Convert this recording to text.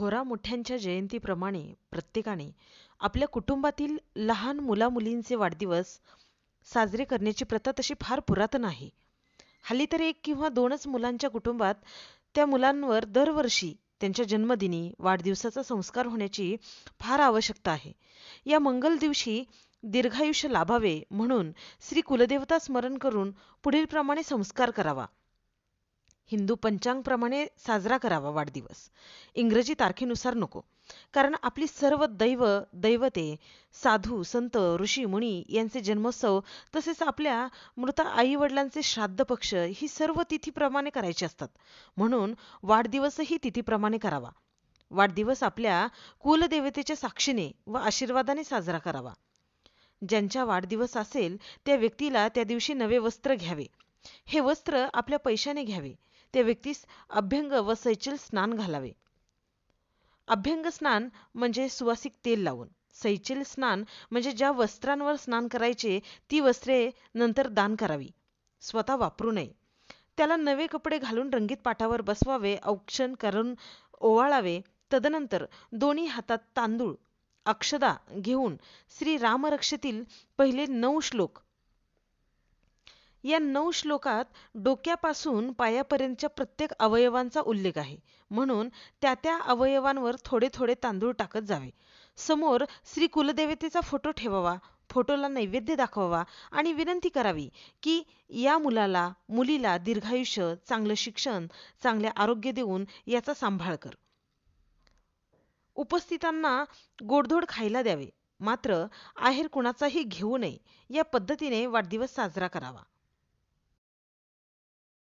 थोरा मोठ्यांच्या जयंतीप्रमाणे प्रत्येकाने आपल्या कुटुंबातील लहान मुलामुलींचे वाढदिवस साजरे करण्याची प्रथा तशी फार पुरातन आहे. हल्ली तर एक किंवा दोनच मुलांच्या कुटुंबात त्या मुलांवर दरवर्षी त्यांच्या जन्मदिनी वाढदिवसाचा संस्कार होण्याची फार आवश्यकता आहे. या मंगल दिवशी दीर्घायुष्य लाभावे म्हणून श्री कुलदेवता स्मरण करून पुढीलप्रमाणे संस्कार करावा. हिंदू पंचांगप्रमाणे साजरा करावा वाढदिवस. इंग्रजी तारखेनुसार नको. कारण आपली सर्व दैव दैवते साधू संत ऋषी मुनी यांचे जन्मोत्सव तसेच आपल्या मृत आई वडिलांचे श्राद्ध पक्ष ही सर्व तिथीप्रमाणे करायचे असतात. म्हणून वाढदिवसही तिथीप्रमाणे करावा. वाढदिवस आपल्या कुलदेवतेच्या साक्षीने व आशीर्वादाने साजरा करावा. ज्यांच्या वाढदिवस असेल त्या व्यक्तीला त्या दिवशी नवे वस्त्र घ्यावे. हे वस्त्र आपल्या पैशाने घ्यावे. त्या व्यक्तीस अभ्यंग व सैचल स्नान घालावे. अभ्यंग स्नान म्हणजे सुवासिक तेल लावून. सैचल स्नान म्हणजे ज्या वस्त्रांवर स्नान करायचे ती वस्त्रे नंतर दान करावी. स्वतः वापरू नये. त्याला नवे कपडे घालून रंगीत पाठावर बसवावे औक्षण करून ओवाळावे. तदनंतर दोन्ही हातात तांदूळ अक्षदा घेऊन श्री रामरक्षेतील पहिले नऊ श्लोक या नऊ श्लोकात डोक्यापासून पायापर्यंतच्या प्रत्येक अवयवांचा उल्लेख आहे. म्हणून त्या त्या अवयवांवर थोडे थोडे तांदूळ टाकत जावे. समोर श्री कुलदेवतेचा फोटो ठेवावा फोटोला नैवेद्य दाखवावा आणि विनंती करावी की या मुलाला मुलीला दीर्घायुष्य चांगलं शिक्षण चांगले आरोग्य देऊन याचा सांभाळ कर. उपस्थितांना गोडधोड खायला द्यावे. मात्र आहेर कुणाचाही घेऊ नये. या पद्धतीने वाढदिवस साजरा करावा.